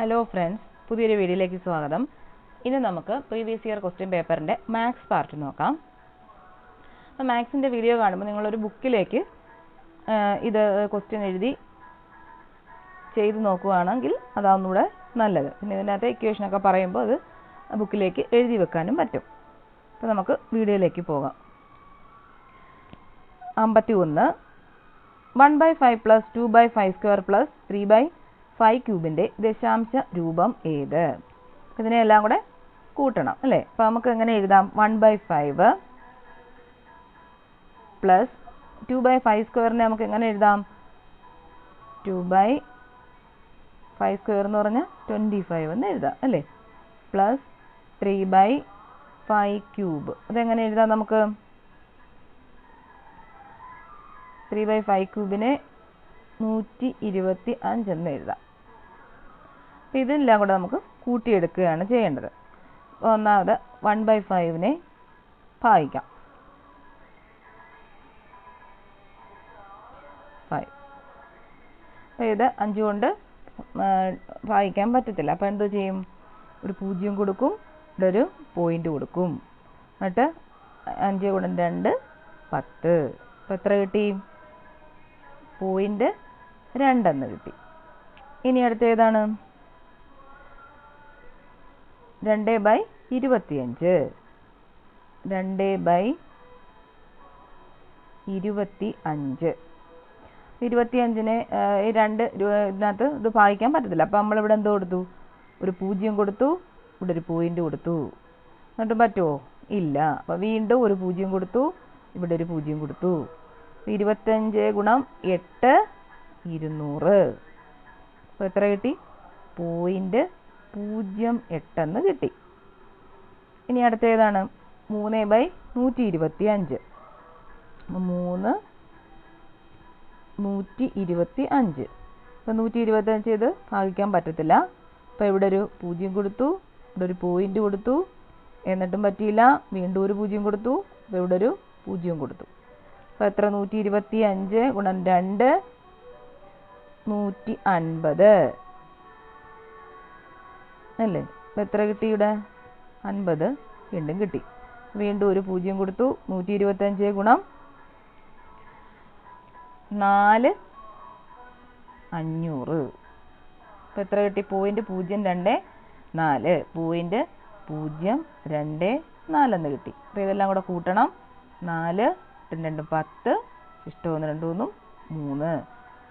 Hello friends പുതിയൊരു വീഡിയോയിലേക്ക് സ്വാഗതം. ഇന്ന് നമുക്ക് പ്രീവിയസ് ഇയർ ക്വസ്റ്റ്യൻ പേപ്പറിന്റെ മാത്സ് പാർട്ട് നോക്കാം. അപ്പോൾ മാത്സിന്റെ വീഡിയോ കാണുമ്പോൾ നിങ്ങളൊരു ബുക്കിലേക്ക് ഇത് ക്വസ്റ്റ്യൻ എഴുതി ചെയ്ത് നോക്കുകയാണെങ്കിൽ അതാവുന്നൂടെ നല്ലത്. പിന്നെ ഇതിനകത്ത് ഇക്വേഷനൊക്കെ പറയുമ്പോൾ അത് ബുക്കിലേക്ക് എഴുതി വെക്കാനും പറ്റും. അപ്പോൾ നമുക്ക് വീഡിയോയിലേക്ക് പോകാം. അമ്പത്തി ഒന്ന് one by five plus two by five square plus three by five ക്യൂബിന്റെ ദശാംശ രൂപം ഏത്? ഇതിനെ എല്ലാം കൂടെ കൂട്ടണം അല്ലേ? അപ്പോൾ നമുക്ക് എങ്ങനെ എഴുതാം? One by five plus two by five സ്ക്വയറിനെ നമുക്ക് എങ്ങനെ എഴുതാം? ടു ബൈ ഫൈവ് സ്ക്വയർ എന്ന് പറഞ്ഞാൽ ട്വന്റി ഫൈവ് എന്ന് എഴുതാം അല്ലേ? Plus three by five cube. അതെങ്ങനെ എഴുതാം നമുക്ക്? ത്രീ ബൈ ഫൈവ് ക്യൂബിനെ നൂറ്റി ഇരുപത്തി അഞ്ചെന്ന് എഴുതാം. അപ്പോൾ ഇതെല്ലാം കൂടെ നമുക്ക് കൂട്ടിയെടുക്കുകയാണ് ചെയ്യേണ്ടത്. ഒന്നാമത് വൺ ബൈ ഫൈവിനെ ഭാഗിക്കാം ഫൈവ് അപ്പോൾ ഇത് അഞ്ച് കൊണ്ട് ഭാഗിക്കാൻ പറ്റത്തില്ല. അപ്പോൾ എന്ത് ചെയ്യും? ഒരു പൂജ്യം കൊടുക്കും ഇവിടെ ഒരു പോയിന്റ് കൊടുക്കും. എന്നിട്ട് അഞ്ച് ഗുണം രണ്ട് പത്ത്. അപ്പോൾ എത്ര കിട്ടി? പോയിന്റ് രണ്ടെന്ന് കിട്ടി. ഇനി അടുത്ത ഏതാണ്? രണ്ട് ബൈ ഇരുപത്തിയഞ്ച്. രണ്ട് ബൈ ഇരുപത്തി അഞ്ച് ഇരുപത്തിയഞ്ചിന് ഈ രണ്ട് ഇതിനകത്ത് ഇത് ഭാഗിക്കാൻ പറ്റത്തില്ല. അപ്പം നമ്മളിവിടെ എന്തോ കൊടുത്തു? ഒരു പൂജ്യം കൊടുത്തു ഇവിടെ ഒരു പോയിന്റ് കൊടുത്തു. എന്നിട്ട് പറ്റുമോ ഇല്ല. അപ്പം വീണ്ടും ഒരു പൂജ്യം കൊടുത്തു ഇവിടെ ഒരു പൂജ്യം കൊടുത്തു. ഇരുപത്തഞ്ച് ഗുണം എട്ട് ഇരുന്നൂറ്. അപ്പോൾ എത്ര കിട്ടി? പോയിന്റ് പൂജ്യം എട്ടെന്ന് കിട്ടി. ഇനി അടുത്ത ഏതാണ് മൂന്ന് ബൈ നൂറ്റി ഇരുപത്തി അഞ്ച്. മൂന്ന് നൂറ്റി ഇരുപത്തി അഞ്ച്. ഇപ്പം നൂറ്റി ഇരുപത്തി അഞ്ച് ഇത് ഭാഗിക്കാൻ പറ്റത്തില്ല. അപ്പം ഇവിടെ ഒരു പൂജ്യം കൊടുത്തു ഇവിടെ ഒരു പോയിന്റ് കൊടുത്തു എന്നിട്ടും പറ്റിയില്ല. വീണ്ടും ഒരു പൂജ്യം കൊടുത്തു അപ്പോൾ ഇവിടെ ഒരു പൂജ്യം കൊടുത്തു. അപ്പോൾ എത്ര? നൂറ്റി ഇരുപത്തി അഞ്ച് ഗുണം രണ്ട് നൂറ്റി അൻപത്. അല്ലേ? അപ്പോൾ എത്ര കിട്ടി ഇവിടെ? അൻപത്. വീണ്ടും കിട്ടി. വീണ്ടും ഒരു പൂജ്യം കൊടുത്തു. നൂറ്റി ഇരുപത്തഞ്ച് ഗുണം നാല് അഞ്ഞൂറ്. അപ്പോൾ എത്ര കിട്ടി? പോയിന്റ് പൂജ്യം രണ്ട് നാല്. പോയിന്റ് പൂജ്യം രണ്ട് നാലെന്ന് കിട്ടി. അപ്പോൾ ഇതെല്ലാം കൂടെ കൂട്ടണം. നാല് രണ്ടും പത്ത് ഇഷ്ടമൊന്ന് രണ്ട് മൂന്നും മൂന്ന്.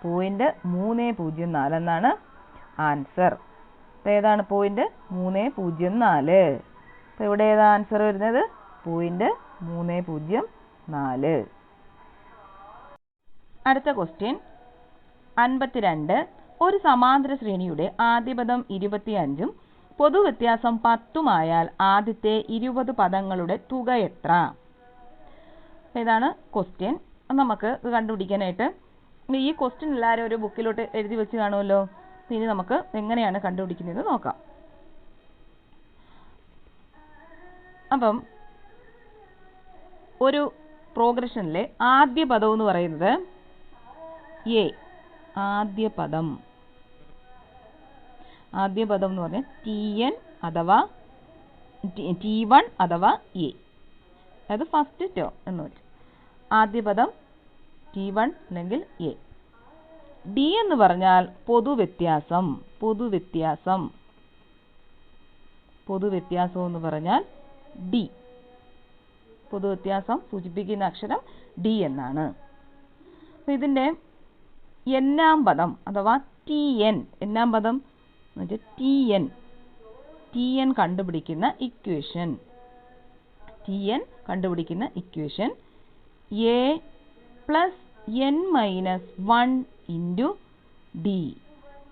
പോയിന്റ് മൂന്ന് പൂജ്യം നാലെന്നാണ് ആൻസർ. ഏതാണ് പോയിന്റ് മൂന്ന് പൂജ്യം നാല്. അപ്പോൾ ഇവിടെ ഏതാ ആൻസർ വരുന്നത്? പോയിന്റ് മൂന്ന് പൂജ്യം നാല്. അടുത്ത ക്വസ്റ്റ്യൻ അൻപത്തിരണ്ട്. ഒരു സമാന്തര ശ്രേണിയുടെ ആദ്യ പദം ഇരുപത്തിയഞ്ചും പൊതുവ്യത്യാസം പത്തുമായാൽ ആദ്യത്തെ ഇരുപത് പദങ്ങളുടെ തുക എത്ര? ഇതാണ് ക്വസ്റ്റ്യൻ നമുക്ക് കണ്ടുപിടിക്കാനായിട്ട്. ഈ ക്വസ്റ്റ്യൻ എല്ലാവരും ഒരു ബുക്കിലോട്ട് എഴുതി വെച്ച് കാണുമല്ലോ. ഇനി നമുക്ക് എങ്ങനെയാണ് കണ്ടുപിടിക്കുന്നത് നോക്കാം. അപ്പം ഒരു പ്രോഗ്രഷനിലെ ആദ്യ പദം എന്ന് പറയുന്നത് എ ആദ്യ പദം. ആദ്യ പദം എന്ന് പറഞ്ഞാൽ ടി എൻ അഥവാ ടി വൺ അഥവാ എ അതായത് ഫസ്റ്റ് ടേം എന്ന് വെച്ചു ആദ്യ പദം ടി വൺ അല്ലെങ്കിൽ എ ഡി എന്ന് പറഞ്ഞാൽ പൊതുവ്യത്യാസം പൊതുവ്യത്യാസം പൊതുവ്യത്യാസം എന്ന് പറഞ്ഞാൽ ഡി. പൊതുവ്യത്യാസം സൂചിപ്പിക്കുന്ന അക്ഷരം ഡി എന്നാണ്. ഇതിന്റെ എന്നാം പദം അഥവാ ടി എൻ എന്നാം പദം എന്ന് വെച്ചാൽ ടി എൻ ടി എൻ കണ്ടുപിടിക്കുന്ന ഇക്വേഷൻ. ടി എൻ കണ്ടുപിടിക്കുന്ന equation. A plus N minus one into D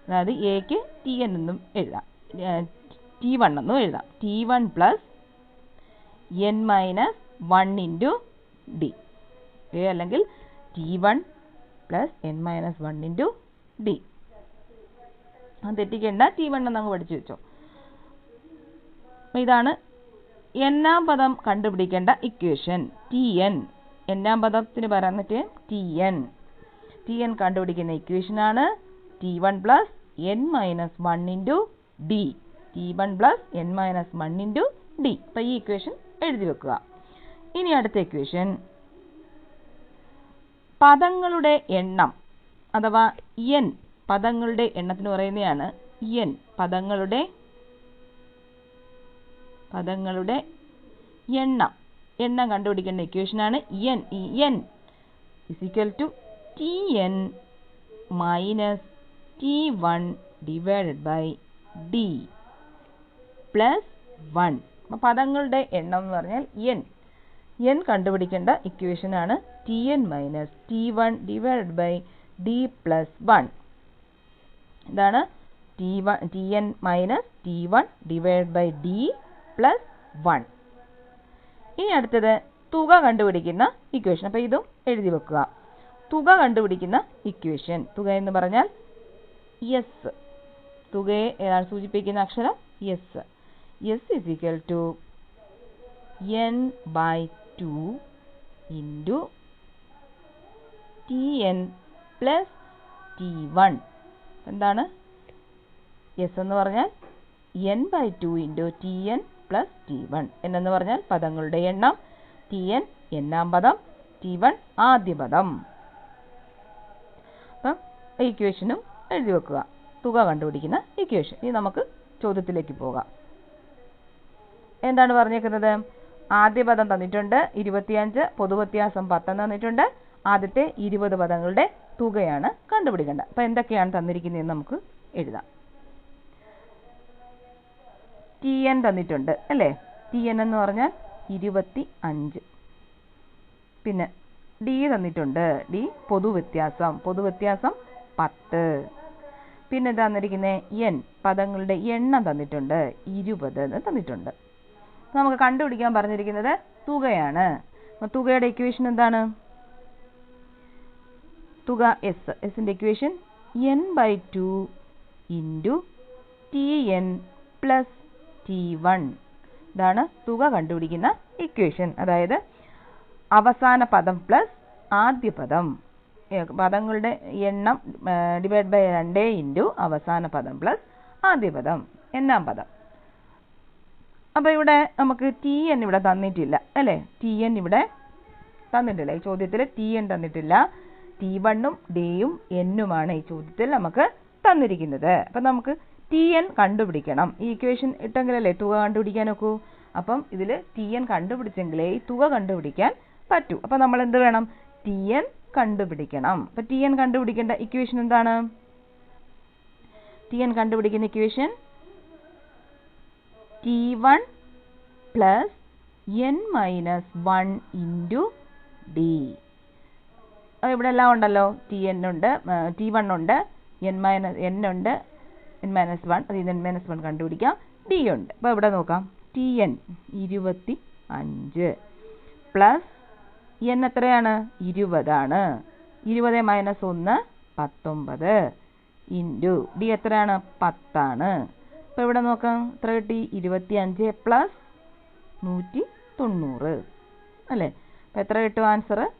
അതായത് എക്ക് ടി എൻ എന്നും എഴുതാം. ടി വൺ എന്നും എഴുതാം. T one plus N minus one into D അല്ലെങ്കിൽ T one plus N minus one into D അത് തെറ്റിക്കേണ്ട ടി വൺ എന്നങ്ങ് പഠിച്ചു വെച്ചോ. ഇതാണ് എന്നാം പദം കണ്ടുപിടിക്കേണ്ട ഇക്വേഷൻ ടി എൻ എന്നാം പദത്തിന് പറഞ്ഞിട്ട് ടി എൻ ടി എൻ കണ്ടുപിടിക്കുന്ന ഇക്വേഷനാണ് T one plus N minus one into D T one plus N minus one into D അപ്പം ഈ ഇക്വേഷൻ എഴുതി വെക്കുക. ഇനി അടുത്ത ഇക്വേഷൻ പദങ്ങളുടെ എണ്ണം അഥവാ എൻ പദങ്ങളുടെ എണ്ണത്തിന് പറയുന്നതാണ് എൻ പദങ്ങളുടെ പദങ്ങളുടെ എണ്ണം. എണ്ണം കണ്ടുപിടിക്കേണ്ട ഇക്വേഷനാണ് N N is equal to T N minus T one d plus one അപ്പം പദങ്ങളുടെ എണ്ണം എന്ന് പറഞ്ഞാൽ എൻ എൻ കണ്ടുപിടിക്കേണ്ട ഇക്വേഷനാണ് T N minus T one divided by D plus one ഇതാണ് T one T N minus T one divide by D plus one ഇനി അടുത്തത് തുക കണ്ടുപിടിക്കുന്ന ഇക്വേഷൻ അപ്പോൾ ഇതും എഴുതി വെക്കുക. തുക കണ്ടുപിടിക്കുന്ന ഇക്വേഷൻ തുക എന്ന് പറഞ്ഞാൽ എസ് തുകയെ ഏതാണ് സൂചിപ്പിക്കുന്ന അക്ഷരം? S S is equal to N by two into T N plus T one എന്താണ്? എസ് എന്ന് പറഞ്ഞാൽ N by two into T N plus T one എന്നെന്ന് പറഞ്ഞാൽ പദങ്ങളുടെ എണ്ണം. ടി എൻ എന്നാം പദം. ടി വൺ ആദ്യ പദം. ഇക്വേഷനും എഴുതി വെക്കുക. തുക കണ്ടുപിടിക്കുന്ന ഇക്വേഷൻ ഇനി നമുക്ക് ചോദ്യത്തിലേക്ക് പോകാം. എന്താണ് പറഞ്ഞേക്കുന്നത് ആദ്യ പദം തന്നിട്ടുണ്ട് ഇരുപത്തിയഞ്ച് പൊതുവ്യത്യാസം പത്തെന്ന് തന്നിട്ടുണ്ട്. ആദ്യത്തെ ഇരുപത് പദങ്ങളുടെ തുകയാണ് കണ്ടുപിടിക്കേണ്ടത്. അപ്പം എന്തൊക്കെയാണ് തന്നിരിക്കുന്നതെന്ന് നമുക്ക് എഴുതാം. ടി എൻ തന്നിട്ടുണ്ട് അല്ലേ? ടി എൻ എന്ന് പറഞ്ഞാൽ ഇരുപത്തി അഞ്ച് പിന്നെ ഡി തന്നിട്ടുണ്ട്. ഡി പൊതുവ്യത്യാസം പൊതുവ്യത്യാസം പത്ത്. പിന്നെ തന്നിരിക്കുന്നത് എൻ പദങ്ങളുടെ എണ്ണം തന്നിട്ടുണ്ട്. ഇരുപത് എന്ന് തന്നിട്ടുണ്ട്. നമുക്ക് കണ്ടുപിടിക്കാൻ പറഞ്ഞിരിക്കുന്നത് തുകയാണ്. തുകയുടെ ഇക്വേഷൻ എന്താണ്? തുക എസ് എസിന്റെ equation N by two into T N plus T one ഇതാണ് തുക കണ്ടുപിടിക്കുന്ന ഇക്വേഷൻ അതായത് അവസാന പദം പ്ലസ് ആദ്യ പദം. പദങ്ങളുടെ എണ്ണം ഡിവൈഡ് ബൈ രണ്ട് ഇന്റു അവസാന പദം പ്ലസ് ആദ്യ പദം എന്നാം പദം. അപ്പോൾ ഇവിടെ നമുക്ക് ടി എൻ ഇവിടെ തന്നിട്ടില്ല അല്ലേ? ടി എൻ ഇവിടെ തന്നിട്ടില്ല. ഈ ചോദ്യത്തിൽ ടി എൻ തന്നിട്ടില്ല. ടി വണ്ണും ഡിയും എന്നുമാണ് ഈ ചോദ്യത്തിൽ നമുക്ക് തന്നിരിക്കുന്നത്. അപ്പം നമുക്ക് ടി എൻ കണ്ടുപിടിക്കണം. ഈ ഇക്വേഷൻ ഇട്ടെങ്കിലല്ലേ തുക കണ്ടുപിടിക്കാൻ ഒക്കൂ? അപ്പം ഇതിൽ ടി എൻ കണ്ടുപിടിച്ചെങ്കിലേ ഈ തുക കണ്ടുപിടിക്കാൻ പറ്റൂ. അപ്പം നമ്മൾ എന്ത് വേണം? ടി എൻ കണ്ടുപിടിക്കണം. അപ്പം ടി എൻ കണ്ടുപിടിക്കേണ്ട ഇക്വേഷൻ എന്താണ്? ടി എൻ കണ്ടുപിടിക്കുന്ന equation T one plus N minus one into D ഇവിടെ എല്ലാം ഉണ്ടല്ലോ. ടി എൻ ഉണ്ട് ടി വൺ ഉണ്ട് എൻ മൈനസ് എൻ ഉണ്ട് എൻ മൈനസ് വൺ അത് എൻ മൈനസ് വൺ കണ്ടുപിടിക്കാം. ഡി ഉണ്ട്. അപ്പോൾ ഇവിടെ നോക്കാം. ടി എൻ ഇരുപത്തി അഞ്ച് പ്ലസ് എൻ എത്രയാണ്? ഇരുപതാണ്. ഇരുപത് മൈനസ് ഒന്ന് പത്തൊമ്പത്. ഇന്റു ഡി എത്രയാണ്? പത്താണ്. അപ്പോൾ ഇവിടെ നോക്കാം. എത്ര കിട്ടി? ഇരുപത്തി അഞ്ച് പ്ലസ് നൂറ്റി തൊണ്ണൂറ്. അല്ലേ? അപ്പോൾ എത്ര കിട്ടും ആൻസർ?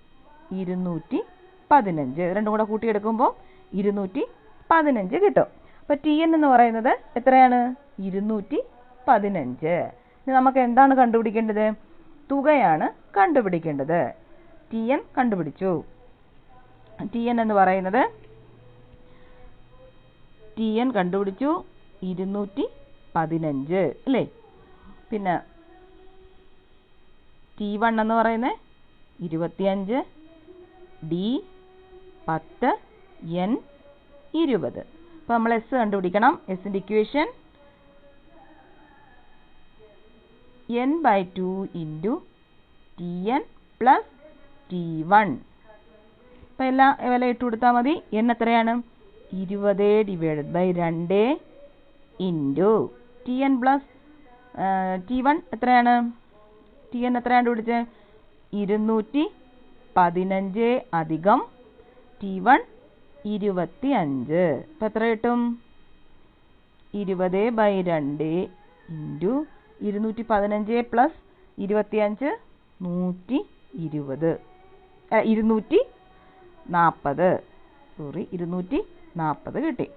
ഇരുന്നൂറ്റി പതിനഞ്ച്. രണ്ടും കൂടെ കൂട്ടിയെടുക്കുമ്പോൾ ഇരുന്നൂറ്റി പതിനഞ്ച് കിട്ടും. അപ്പോൾ ടി എൻ എന്ന് പറയുന്നത് എത്രയാണ്? ഇരുന്നൂറ്റി പതിനഞ്ച്. ഇനി നമുക്ക് എന്താണ് കണ്ടുപിടിക്കേണ്ടത്? തുകയാണ് കണ്ടുപിടിക്കേണ്ടത്. ടി എൻ കണ്ടുപിടിച്ചു. ടി എൻ എന്ന് പറയുന്നത് ടി എൻ കണ്ടുപിടിച്ചു ഇരുന്നൂറ്റി പതിനഞ്ച് അല്ലേ? പിന്നെ ടി വൺ എന്ന് പറയുന്നത് ഇരുപത്തിയഞ്ച് ഡി പത്ത് എൻ ഇരുപത്. അപ്പോൾ നമ്മൾ എസ് കണ്ടുപിടിക്കണം. എസിന്റെ equation N by two into T N plus T one ഇപ്പം എല്ലാ വില ഇട്ട് കൊടുത്താൽ മതി. എൻ എത്രയാണ്? ഇരുപത് ഡിവൈഡഡ് ബൈ രണ്ട് into T N plus T one എത്രയാണ്? ടി എൻ എത്രയാണ് പിടിച്ചത് ഇരുന്നൂറ്റി പതിനഞ്ച് അധികം ടി വൺ ഇരുപത്തി അഞ്ച് അപ്പം എത്ര കിട്ടും? ഇരുപത് ബൈ രണ്ട് ഇന്റു ഇരുന്നൂറ്റി പതിനഞ്ച് പ്ലസ് ഇരുപത്തിയഞ്ച് നൂറ്റി ഇരുപത്. ഇരുന്നൂറ്റി നാൽപ്പത് സോറി ഇരുന്നൂറ്റി നാൽപ്പത് കിട്ടി.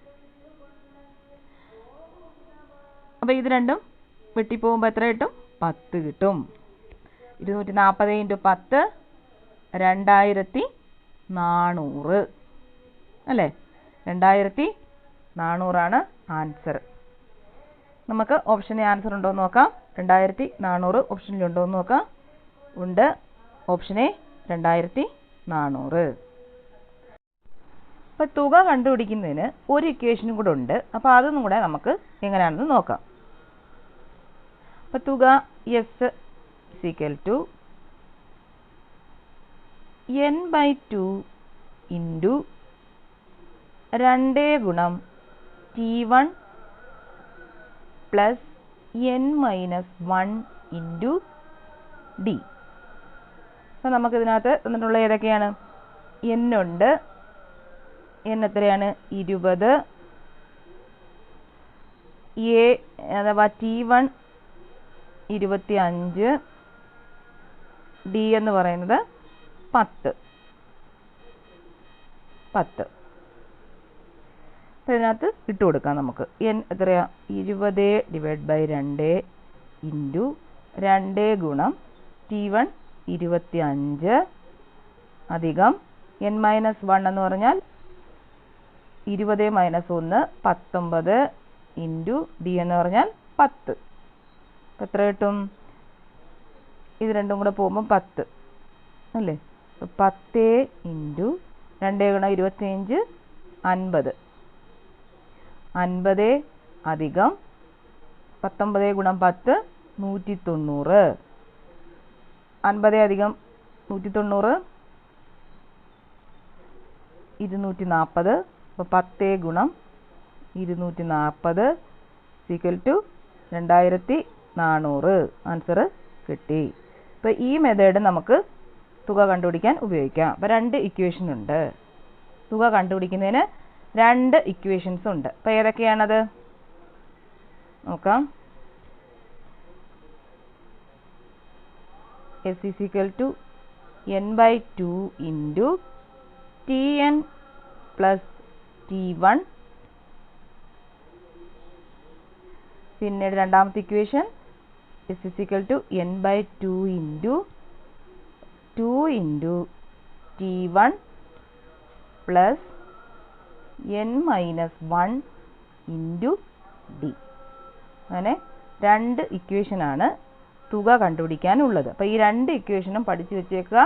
അപ്പോൾ ഇത് രണ്ടും വെട്ടിപ്പോകുമ്പോൾ എത്ര കിട്ടും? പത്ത് കിട്ടും. ഇരുന്നൂറ്റി നാൽപ്പത് ഇന്റു പത്ത് രണ്ടായിരത്തി നാനൂറ്. അല്ലേ? രണ്ടായിരത്തി നാനൂറാണ് ആൻസർ. നമുക്ക് ഓപ്ഷനിൽ ആൻസർ ഉണ്ടോ എന്ന് നോക്കാം. രണ്ടായിരത്തി നാനൂറ് ഓപ്ഷനിലുണ്ടോ എന്ന് നോക്കാം. ഉണ്ട്. ഓപ്ഷൻ എ രണ്ടായിരത്തി നാനൂറ് അപ്പോൾ തുക കണ്ടുപിടിക്കുന്നതിന് ഒരു ഇക്വേഷനും കൂടെ ഉണ്ട്. അപ്പോൾ അതൊന്നും കൂടെ നമുക്ക് എങ്ങനെയാണെന്ന് നോക്കാം. അപ്പോൾ തുക S is equal to N by two into രണ്ട് ഗുണം T one plus N minus one into D അപ്പോൾ നമുക്ക് ഇതിനകത്ത് തന്നിട്ടുള്ള ഏതൊക്കെയാണ്? എൻ ഉണ്ട്. എൻ എത്രയാണ്? ഇരുപത്. എ അഥവാ ടി വൺ ഇരുപത്തി അഞ്ച് ഡി എന്ന് പറയുന്നത് പത്ത്. പത്ത്. അപ്പം ഇതിനകത്ത് ഇട്ട് കൊടുക്കാം നമുക്ക്. എൻ എത്രയാ? ഇരുപത് ഡിവൈഡ് ബൈ രണ്ട് ഇന്റു രണ്ട് ഗുണം ടി വൺ ഇരുപത്തി അഞ്ച് അധികം എൻ മൈനസ് വൺ എന്ന് പറഞ്ഞാൽ ഇരുപത് മൈനസ് ഒന്ന് പത്തൊമ്പത് ഇന്റു ഡി എന്ന് പറഞ്ഞാൽ പത്ത്. എത്ര കിട്ടും? ഇത് രണ്ടും കൂടെ പോകുമ്പോൾ പത്ത്. അല്ലേ? പത്ത് ഇന്റു രണ്ടേ ഗുണം ഇരുപത്തിയഞ്ച് അൻപത്. അൻപത് അധികം പത്തൊമ്പത് ഗുണം പത്ത് നൂറ്റി തൊണ്ണൂറ്. അൻപത് അധികം നൂറ്റി തൊണ്ണൂറ് ഇരുന്നൂറ്റി നാൽപ്പത് അപ്പോൾ പത്തേ ഗുണം ഇരുന്നൂറ്റി നാൽപ്പത് സീക്വൽ ടു രണ്ടായിരത്തി നാനൂറ് ആൻസർ കിട്ടി. അപ്പോൾ ഈ മെത്തേഡ് നമുക്ക് തുക കണ്ടുപിടിക്കാൻ ഉപയോഗിക്കാം. അപ്പോൾ രണ്ട് ഇക്വേഷൻ ഉണ്ട്. തുക കണ്ടുപിടിക്കുന്നതിന് രണ്ട് ഇക്വേഷൻസ് ഉണ്ട്. അപ്പോൾ ഏതൊക്കെയാണത്? നോക്കാം. S is equal to N by two into T N plus T one പിന്നീട് രണ്ടാമത്തെ equation S is equal to N by two into two into T one plus N minus one into D അങ്ങനെ രണ്ട് ഇക്വേഷനാണ് തുക കണ്ടുപിടിക്കാനുള്ളത്. അപ്പോൾ ഈ രണ്ട് ഇക്വേഷനും പഠിച്ചു വെച്ചേക്കുക.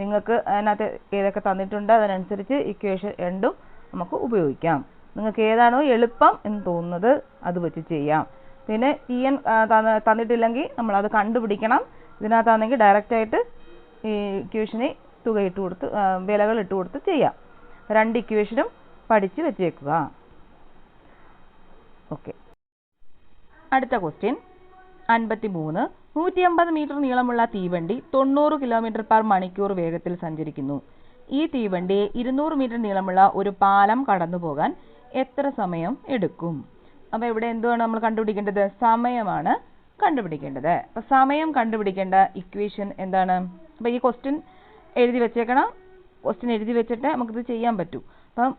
നിങ്ങൾക്ക് അതിനകത്ത് ഏതൊക്കെ തന്നിട്ടുണ്ട് അതിനനുസരിച്ച് ഇക്വേഷൻ രണ്ടും നമുക്ക് ഉപയോഗിക്കാം. നിങ്ങൾക്ക് ഏതാണോ എളുപ്പം എന്ന് തോന്നുന്നത് അത് വെച്ച് ചെയ്യാം. പിന്നെ ടി എൻ തന്നിട്ടില്ലെങ്കിൽ നമ്മളത് കണ്ടുപിടിക്കണം. ഇതിനകത്താണെങ്കിൽ ഡയറക്റ്റായിട്ട് ഈ ഇക്വേഷന് തുക ഇട്ട് കൊടുത്ത് വിലകൾ ഇട്ട് കൊടുത്ത് ചെയ്യാം. രണ്ട് ഇക്വേഷനും പഠിച്ച് വെച്ചേക്കുക. ഓക്കെ അടുത്ത ക്വസ്റ്റ്യൻ അൻപത്തി മൂന്ന് നൂറ്റി അമ്പത് മീറ്റർ നീളമുള്ള തീവണ്ടി തൊണ്ണൂറ് കിലോമീറ്റർ പെർ മണിക്കൂർ വേഗത്തിൽ സഞ്ചരിക്കുന്നു. ഈ തീവണ്ടി ഇരുന്നൂറ് മീറ്റർ നീളമുള്ള ഒരു പാലം കടന്നു പോകാൻ എത്ര സമയം എടുക്കും? അപ്പോൾ ഇവിടെ എന്തുവാണ് നമ്മൾ കണ്ടുപിടിക്കേണ്ടത്? സമയമാണ് കണ്ടുപിടിക്കേണ്ടത്. അപ്പോൾ സമയം കണ്ടുപിടിക്കേണ്ട ഇക്വേഷൻ എന്താണ്? അപ്പോൾ ഈ ക്വസ്റ്റ്യൻ എഴുതി വെച്ചേക്കണം. ക്വസ്റ്റ്യൻ എഴുതി വെച്ചിട്ട് നമുക്കിത് ചെയ്യാൻ പറ്റൂ. അപ്പം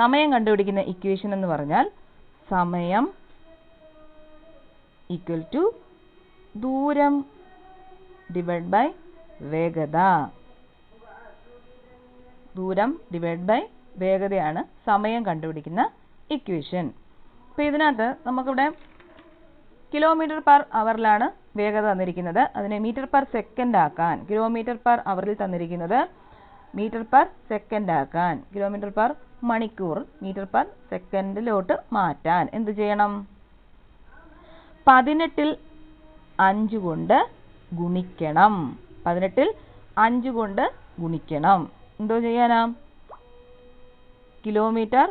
സമയം കണ്ടുപിടിക്കുന്ന ഇക്വേഷൻ എന്ന് പറഞ്ഞാൽ സമയം ഈക്വൽ ടു ദൂരം ഡിവൈഡ് ബൈ വേഗത. ദൂരം ഡിവൈഡ് ബൈ വേഗതയാണ് സമയം കണ്ടുപിടിക്കുന്ന ഇക്വേഷൻ അപ്പോൾ ഇതിനകത്ത് നമുക്കിവിടെ കിലോമീറ്റർ പെർ അവറിലാണ് വേഗത തന്നിരിക്കുന്നത്. അതിനെ മീറ്റർ പെർ സെക്കൻഡ് ആക്കാൻ. കിലോമീറ്റർ പെർ അവറിൽ തന്നിരിക്കുന്നത് മീറ്റർ പെർ സെക്കൻഡ് ആക്കാൻ. കിലോമീറ്റർ പെർ മണിക്കൂർ മീറ്റർ പെർ സെക്കൻഡിലോട്ട് മാറ്റാൻ. എന്ത് ചെയ്യണം? പതിനെട്ടിൽ അഞ്ച് കൊണ്ട് ഗുണിക്കണം. പതിനെട്ടിൽ അഞ്ച് കൊണ്ട് ഗുണിക്കണം. എന്തോ ചെയ്യാനാ? കിലോമീറ്റർ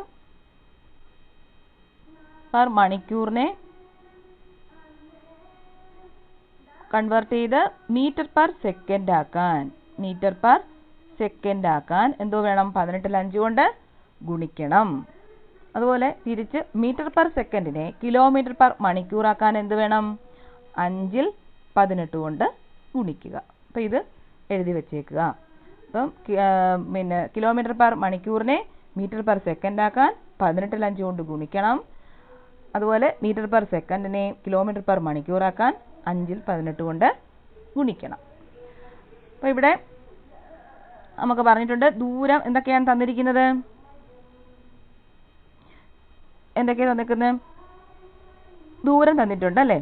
പെർ മണിക്കൂറിനെ കൺവേർട്ട് ചെയ്ത് മീറ്റർ പെർ സെക്കൻഡ് ആക്കാൻ. മീറ്റർ പെർ സെക്കൻഡ് ആക്കാൻ എന്തോ വേണം? പതിനെട്ടിൽ അഞ്ച് കൊണ്ട് ഗുണിക്കണം. അതുപോലെ തിരിച്ച് മീറ്റർ പെർ സെക്കൻഡിനെ കിലോമീറ്റർ പെർ മണിക്കൂറാക്കാൻ എന്ത് വേണം? അഞ്ചിൽ പതിനെട്ട് കൊണ്ട് ഗുണിക്കുക. അപ്പോൾ ഇത് എഴുതി വെച്ചേക്കുക. അപ്പം പിന്നെ കിലോമീറ്റർ പെർ മണിക്കൂറിനെ മീറ്റർ പെർ സെക്കൻഡ് ആക്കാൻ പതിനെട്ടിൽ അഞ്ച് കൊണ്ട് ഗുണിക്കണം. അതുപോലെ മീറ്റർ പെർ സെക്കൻഡിനെ കിലോമീറ്റർ പെർ മണിക്കൂറാക്കാൻ അഞ്ചിൽ പതിനെട്ട് കൊണ്ട് ഗുണിക്കണം. അപ്പോൾ ഇവിടെ നമുക്ക് പറഞ്ഞിട്ടുണ്ട് ദൂരം എന്തൊക്കെയാണ് തന്നിരിക്കുന്നത്? എന്തൊക്കെയാണ് തന്നിരിക്കുന്നത്? ദൂരം തന്നിട്ടുണ്ട് അല്ലേ?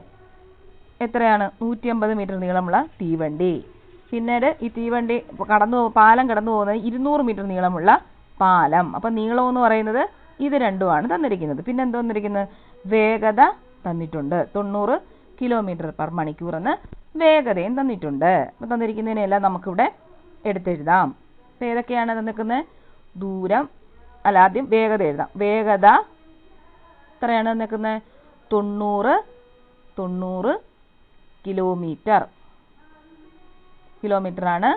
എത്രയാണ്? നൂറ്റി അമ്പത് മീറ്റർ നീളമുള്ള തീവണ്ടി. പിന്നീട് ഈ തീവണ്ടി കടന്നു പാലം കടന്നു പോകുന്നത് ഇരുന്നൂറ് മീറ്റർ നീളമുള്ള പാലം. അപ്പം നീളം എന്ന് പറയുന്നത് ഇത് രണ്ടുമാണ് തന്നിരിക്കുന്നത്. പിന്നെ എന്തോ തന്നിരിക്കുന്നത്? വേഗത തന്നിട്ടുണ്ട്. തൊണ്ണൂറ് കിലോമീറ്റർ പെർ മണിക്കൂർ എന്ന് വേഗതയും തന്നിട്ടുണ്ട്. അപ്പം തന്നിരിക്കുന്നതിനെല്ലാം നമുക്കിവിടെ എടുത്തെഴുതാം. അപ്പം ഏതൊക്കെയാണ് തന്നിരിക്കുന്നത്? ദൂരം അല്ല ആദ്യം വേഗത എഴുതാം. വേഗത എത്രയാണ് തന്നിരിക്കുന്നത്? തൊണ്ണൂറ് തൊണ്ണൂറ് കിലോമീറ്റർ കിലോമീറ്ററാണ്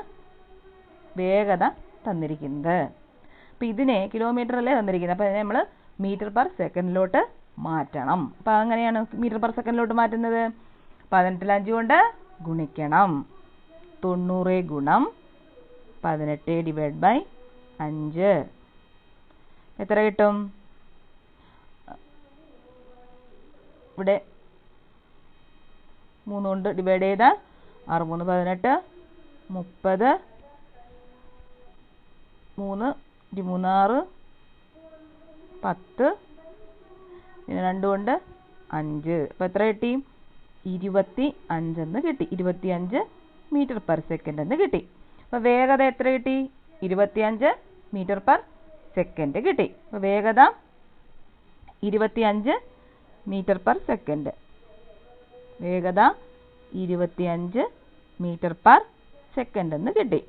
വേഗത തന്നിരിക്കുന്നത്. അപ്പം ഇതിനെ കിലോമീറ്ററല്ലേ തന്നിരിക്കുന്നത്? അപ്പോൾ ഇതിനെ നമ്മൾ മീറ്റർ പെർ സെക്കൻഡിലോട്ട് മാറ്റണം. അപ്പോൾ അങ്ങനെയാണ് മീറ്റർ പെർ സെക്കൻഡിലോട്ട് മാറ്റുന്നത്. പതിനെട്ടിൽ അഞ്ച് കൊണ്ട് ഗുണിക്കണം. തൊണ്ണൂറ് ഗുണം പതിനെട്ട് ഡിവൈഡ് ബൈ അഞ്ച്. എത്ര കിട്ടും? ഇവിടെ മൂന്ന് കൊണ്ട് ഡിവൈഡ് ചെയ്താൽ ആറ് മൂന്ന് പതിനെട്ട് മുപ്പത് മൂന്ന് ഇരുമൂന്നാറ് പത്ത് പിന്നെ രണ്ട് കൊണ്ട് അഞ്ച്. അപ്പോൾ എത്ര കിട്ടി? ഇരുപത്തി അഞ്ചെന്ന് കിട്ടി. ഇരുപത്തി അഞ്ച് മീറ്റർ പെർ സെക്കൻഡ് എന്ന് കിട്ടി. അപ്പോൾ വേഗത എത്ര കിട്ടി? ഇരുപത്തി അഞ്ച് മീറ്റർ പെർ സെക്കൻഡ് കിട്ടി. അപ്പോൾ വേഗത ഇരുപത്തി അഞ്ച് മീറ്റർ പെർ സെക്കൻഡ് വേഗത ഇരുപത്തിയഞ്ച് മീറ്റർ പെർ സെക്കൻഡ് എന്ന് കിട്ടി.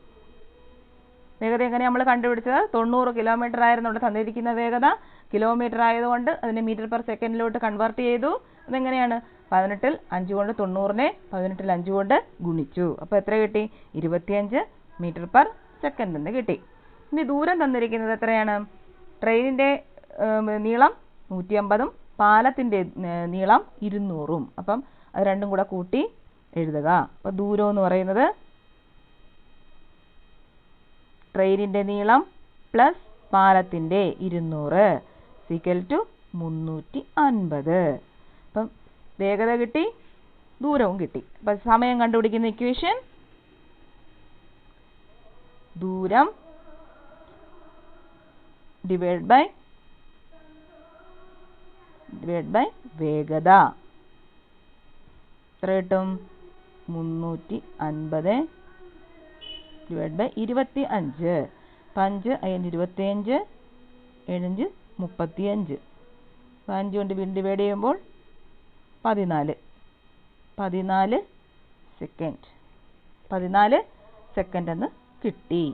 വേഗത എങ്ങനെ നമ്മൾ കണ്ടുപിടിച്ചത്? തൊണ്ണൂറ് കിലോമീറ്റർ ആയിരുന്നു ഇവിടെ തന്നിരിക്കുന്ന വേഗത. കിലോമീറ്റർ ആയതുകൊണ്ട് അതിനെ മീറ്റർ പെർ സെക്കൻഡിലോട്ട് കൺവേർട്ട് ചെയ്തു. അതെങ്ങനെയാണ്? പതിനെട്ടിൽ അഞ്ച് കൊണ്ട് തൊണ്ണൂറിനെ പതിനെട്ടിൽ അഞ്ച് കൊണ്ട് ഗുണിച്ചു. അപ്പോൾ എത്ര കിട്ടി? ഇരുപത്തിയഞ്ച് മീറ്റർ പെർ സെക്കൻഡ് എന്ന് കിട്ടി. ഇനി ദൂരം തന്നിരിക്കുന്നത് എത്രയാണ്? ട്രെയിനിന്റെ നീളം നൂറ്റി അമ്പതും പാലത്തിന്റെ നീളം ഇരുന്നൂറും. അപ്പം അത് രണ്ടും കൂടെ കൂട്ടി എഴുതുക. അപ്പോൾ ദൂരം എന്ന് പറയുന്നത് ട്രെയിനിന്റെ നീളം പ്ലസ് പാലത്തിന്റെ ഇരുന്നൂറ് സിക്കൽ ടു മുന്നൂറ്റി അൻപത് അപ്പം വേഗത കിട്ടി ദൂരവും കിട്ടി. അപ്പം സമയം കണ്ടുപിടിക്കുന്ന ഇക്വേഷൻ ദൂരം ഡിവൈഡ് ബൈ ഡിവൈഡ് ബൈ വേഗത. എത്ര കിട്ടും? മുന്നൂറ്റി അൻപത് ഡിവൈഡ് ബൈ ഇരുപത്തി അഞ്ച് അപ്പം അഞ്ച് അതിന്റെ ഇരുപത്തി അഞ്ച് ഏഴഞ്ച് മുപ്പത്തി അഞ്ച് അപ്പം അഞ്ച് കൊണ്ട് വീണ്ടും ഡിവൈഡ് ചെയ്യുമ്പോൾ പതിനാല്. പതിനാല് സെക്കൻഡ് പതിനാല് സെക്കൻഡ് എന്ന് കിട്ടി.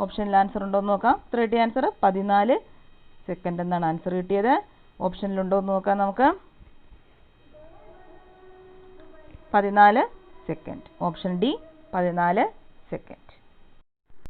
ഓപ്ഷനിൽ ആൻസർ ഉണ്ടോ എന്ന് നോക്കാം. എത്ര കിട്ടിയ ആൻസർ പതിനാല് സെക്കൻഡ് എന്നാണ് ആൻസർ കിട്ടിയത്. ഓപ്ഷനിലുണ്ടോ എന്ന് നോക്കാം നമുക്ക്. പതിനാല് സെക്കൻഡ് ഓപ്ഷൻ ഡി പതിനാല് സെക്കൻഡ്